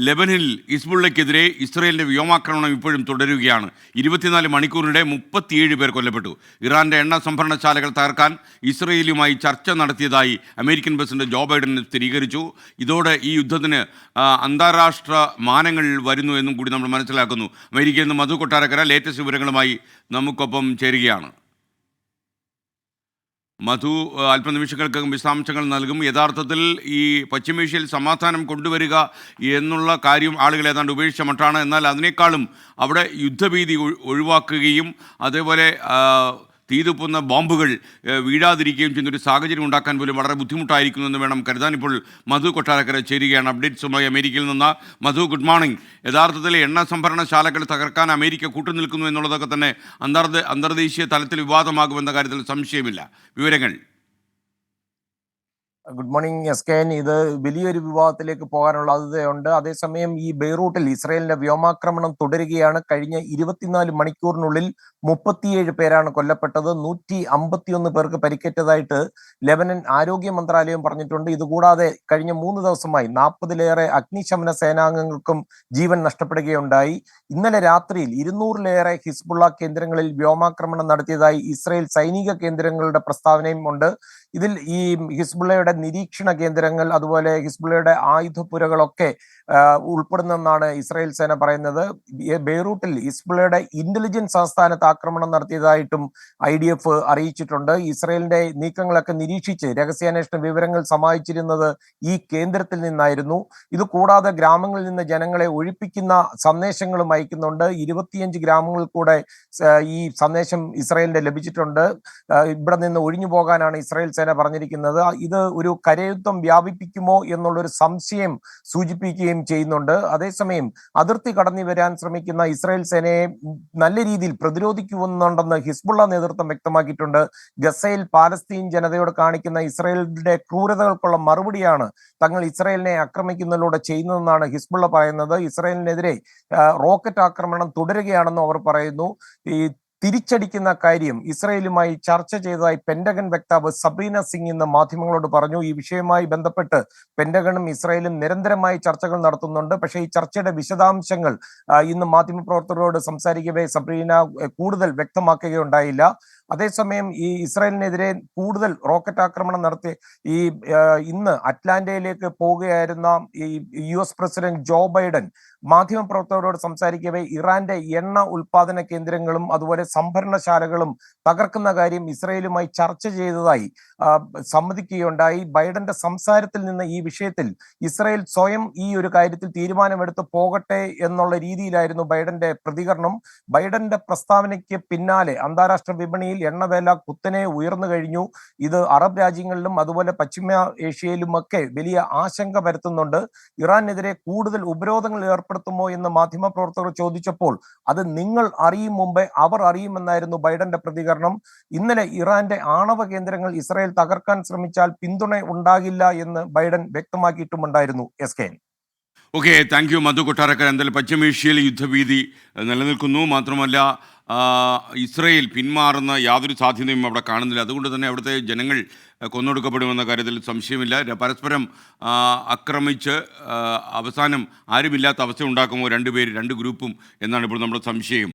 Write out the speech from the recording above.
ലെബനിൽ ഇസ്ബുള്ളയ്ക്കെതിരെ ഇസ്രയേലിന്റെ വ്യോമാക്രമണം ഇപ്പോഴും തുടരുകയാണ്. ഇരുപത്തിനാല് മണിക്കൂറിനിടെ മുപ്പത്തിയേഴ് പേർ കൊല്ലപ്പെട്ടു. ഇറാന്റെ എണ്ണ സംഭരണശാലകൾ തകർക്കാൻ ഇസ്രയേലുമായി ചർച്ച നടത്തിയതായി അമേരിക്കൻ പ്രസിഡന്റ് ജോ ബൈഡൻ സ്ഥിരീകരിച്ചു. ഇതോടെ ഈ യുദ്ധത്തിന് അന്താരാഷ്ട്ര മാനങ്ങൾ വരുന്നു എന്നും കൂടി നമ്മൾ മനസ്സിലാക്കുന്നു. അമേരിക്കയിൽ നിന്ന് മധു കൊട്ടാരക്കര ലേറ്റസ്റ്റ് വിവരങ്ങളുമായി നമുക്കൊപ്പം ചേരുകയാണ്. മധു അല്പനിമിഷങ്ങൾക്കകം വിശദാംശങ്ങൾ നൽകും. യഥാർത്ഥത്തിൽ ഈ പശ്ചിമേഷ്യയിൽ സമാധാനം കൊണ്ടുവരിക എന്നുള്ള കാര്യം ആളുകൾ ഏതാണ്ട് ഉപേക്ഷിച്ച മട്ടാണ്. എന്നാൽ അതിനേക്കാളും അവിടെ യുദ്ധഭീതി ഒഴിവാക്കുകയും അതേപോലെ തീതുപ്പുന്ന ബോംബുകൾ വീഴാതിരിക്കുകയും ചെയ്യുന്നൊരു സാഹചര്യം ഉണ്ടാക്കാൻ പോലും വളരെ ബുദ്ധിമുട്ടായിരിക്കുന്നു എന്ന് വേണം കരുതാൻ ഇപ്പോൾ മധു കൊട്ടാരക്കര ചേരുകയാണ്. അപ്ഡേറ്റ്സുമായി അമേരിക്കയിൽ നിന്ന്. Madhu good morning. യഥാർത്ഥത്തിൽ എണ്ണ സംഭരണശാലകൾ തകർക്കാൻ അമേരിക്ക കൂട്ടുനിൽക്കുന്നു എന്നുള്ളതൊക്കെ തന്നെ അന്തർ അന്തർദേശീയ തലത്തിൽ വിവാദമാകുമെന്ന കാര്യത്തിൽ സംശയമില്ല. വിവരങ്ങൾ. Good morning S K N ഇത് വലിയൊരു വിവാദത്തിലേക്ക് പോകാനുള്ള സാധ്യതയുണ്ട്. അതേസമയം ഈ ബെയ്റൂട്ടിൽ ഇസ്രയേലിന്റെ വ്യോമാക്രമണം തുടരുകയാണ്. കഴിഞ്ഞ ഇരുപത്തിനാല് മണിക്കൂറിനുള്ളിൽ മുപ്പത്തിയേഴ് പേരാണ് കൊല്ലപ്പെട്ടത്. നൂറ്റി അമ്പത്തിയൊന്ന് പേർക്ക് പരിക്കേറ്റതായിട്ട് ലെബനൻ ആരോഗ്യ മന്ത്രാലയം പറഞ്ഞിട്ടുണ്ട്. ഇതുകൂടാതെ കഴിഞ്ഞ മൂന്ന് ദിവസമായി നാൽപ്പതിലേറെ അഗ്നിശമന സേനാംഗങ്ങൾക്കും ജീവൻ നഷ്ടപ്പെടുകയുണ്ടായി. ഇന്നലെ രാത്രിയിൽ ഇരുന്നൂറിലേറെ ഹിസ്ബുള്ള കേന്ദ്രങ്ങളിൽ വ്യോമാക്രമണം നടത്തിയതായി ഇസ്രയേൽ സൈനിക കേന്ദ്രങ്ങളുടെ പ്രസ്താവനയും ഉണ്ട്. ഇതിൽ ഈ ഹിസ്ബുള്ളയുടെ നിരീക്ഷണ കേന്ദ്രങ്ങൾ അതുപോലെ ഹിസ്ബുള്ളയുടെ ആയുധപ്പുരകളൊക്കെ ഉൾപ്പെടുന്നെന്നാണ് ഇസ്രായേൽ സേന പറയുന്നത്. ബെയ്റൂട്ടിൽ ഹിസ്ബുള്ളയുടെ ഇന്റലിജൻസ് ആസ്ഥാനത്ത് ആക്രമണം നടത്തിയതായിട്ടും ഐ ഡി എഫ് അറിയിച്ചിട്ടുണ്ട്. ഇസ്രായേലിന്റെ നീക്കങ്ങളൊക്കെ നിരീക്ഷിച്ച് രഹസ്യാന്വേഷണ വിവരങ്ങൾ സമാഹിച്ചിരുന്നത് ഈ കേന്ദ്രത്തിൽ നിന്നായിരുന്നു. ഇത് കൂടാതെ ഗ്രാമങ്ങളിൽ നിന്ന് ജനങ്ങളെ ഒഴിപ്പിക്കുന്ന സന്ദേശങ്ങളും അയക്കുന്നുണ്ട്. ഇരുപത്തിയഞ്ച് ഗ്രാമങ്ങളിൽ കൂടെ ഈ സന്ദേശം ഇസ്രായേലിന്റെ ലഭിച്ചിട്ടുണ്ട്. ഇവിടെ നിന്ന് ഒഴിഞ്ഞു പോകാനാണ് ഇസ്രായേൽ സേന പറഞ്ഞിരിക്കുന്നത് ഇത് ഒരു കരയുദ്ധം വ്യാപിപ്പിക്കുമോ എന്നുള്ളൊരു സംശയം സൂചിപ്പിക്കുകയും ചെയ്യുന്നുണ്ട്. അതേസമയം അതിർത്തി കടന്നു വരാൻ ശ്രമിക്കുന്ന ഇസ്രായേൽ സേനയെ നല്ല രീതിയിൽ പ്രതിരോധിക്കുന്നുണ്ടെന്ന് ഹിസ്ബുള്ള നേതൃത്വം വ്യക്തമാക്കിയിട്ടുണ്ട്. ഗസയിൽ പാലസ്തീൻ ജനതയോട് കാണിക്കുന്ന ഇസ്രായേലിന്റെ ക്രൂരതകൾക്കുള്ള മറുപടിയാണ് തങ്ങൾ ഇസ്രായേലിനെ ആക്രമിക്കുന്നതിലൂടെ ചെയ്യുന്നതെന്നാണ് ഹിസ്ബുള്ള പറയുന്നത്. ഇസ്രായേലിനെതിരെ റോക്കറ്റ് ആക്രമണം തുടരുകയാണെന്നും അവർ പറയുന്നു. ഈ തിരിച്ചടിക്കുന്ന കാര്യം ഇസ്രയേലുമായി ചർച്ച ചെയ്തതായി പെന്റഗൺ വക്താവ് സബ്രീന സിംഗ് ഇന്ന് മാധ്യമങ്ങളോട് പറഞ്ഞു. ഈ വിഷയവുമായി ബന്ധപ്പെട്ട് പെന്റഗണും ഇസ്രയേലും നിരന്തരമായി ചർച്ചകൾ നടത്തുന്നുണ്ട്. പക്ഷേ ഈ ചർച്ചയുടെ വിശദാംശങ്ങൾ ഇന്ന് മാധ്യമപ്രവർത്തകരോട് സംസാരിക്കവേ സബ്രീന കൂടുതൽ വ്യക്തമാക്കുകയുണ്ടായില്ല. അതേസമയം ഈ ഇസ്രായേലിനെതിരെ കൂടുതൽ റോക്കറ്റ് ആക്രമണം നടത്തി ഈ ഇന്ന് അറ്റ്ലാന്റയിലേക്ക് പോവുകയായിരുന്ന ഈ U S president Joe Biden മാധ്യമപ്രവർത്തകരോട് സംസാരിക്കവേ ഇറാന്റെ എണ്ണ ഉൽപാദന കേന്ദ്രങ്ങളും അതുപോലെ സംഭരണശാലകളും തകർക്കുന്ന കാര്യം ഇസ്രയേലുമായി ചർച്ച ചെയ്തതായി സമ്മതിക്കുകയുണ്ടായി. ബൈഡന്റെ സംസാരത്തിൽ നിന്ന് ഈ വിഷയത്തിൽ ഇസ്രയേൽ സ്വയം ഈ ഒരു കാര്യത്തിൽ തീരുമാനമെടുത്ത് പോകട്ടെ എന്നുള്ള രീതിയിലായിരുന്നു ബൈഡന്റെ പ്രതികരണം. ബൈഡന്റെ പ്രസ്താവനയ്ക്ക് പിന്നാലെ അന്താരാഷ്ട്ര വിപണിയിൽ എണ്ണവേല കുത്തനെ ഉയർന്നു കഴിഞ്ഞു. ഇത് അറബ് രാജ്യങ്ങളിലും അതുപോലെ പശ്ചിമ ഏഷ്യയിലുമൊക്കെ വലിയ ആശങ്ക പരത്തുന്നുണ്ട്. ഇറാനെതിരെ കൂടുതൽ ഉപരോധങ്ങൾ ഏർപ്പെടുത്തുമോ എന്ന് മാധ്യമപ്രവർത്തകർ ചോദിച്ചപ്പോൾ അത് നിങ്ങൾ അറിയും മുമ്പേ അവർ അറിയുമെന്നായിരുന്നു ബൈഡന്റെ പ്രതികരണം. ഇന്നലെ ഇറാന്റെ ആണവ കേന്ദ്രങ്ങൾ ഇസ്രായേൽ തകർക്കാൻ ശ്രമിച്ചാൽ പിന്തുണ ഉണ്ടാകില്ല എന്ന് Biden വ്യക്തമാക്കിയിട്ടുമുണ്ടായിരുന്നു. S K okay thank you Madhu Kottarakkar എന്തായാലും പശ്ചിമേഷ്യയിൽ യുദ്ധഭീതി നിലനിൽക്കുന്നു. മാത്രമല്ല ഇസ്രയേൽ പിന്മാറുന്ന യാതൊരു സാധ്യതയും അവിടെ കാണുന്നില്ല. അതുകൊണ്ട് തന്നെ അവിടുത്തെ ജനങ്ങൾ കൊന്നൊടുക്കപ്പെടുമെന്ന കാര്യത്തിൽ സംശയമില്ല. പരസ്പരം ആക്രമിച്ച് അവസാനം ആരുമില്ലാത്ത അവസ്ഥ ഉണ്ടാക്കുമോ രണ്ടുപേര് രണ്ട് ഗ്രൂപ്പും എന്നാണ് ഇപ്പോൾ നമ്മുടെ സംശയം.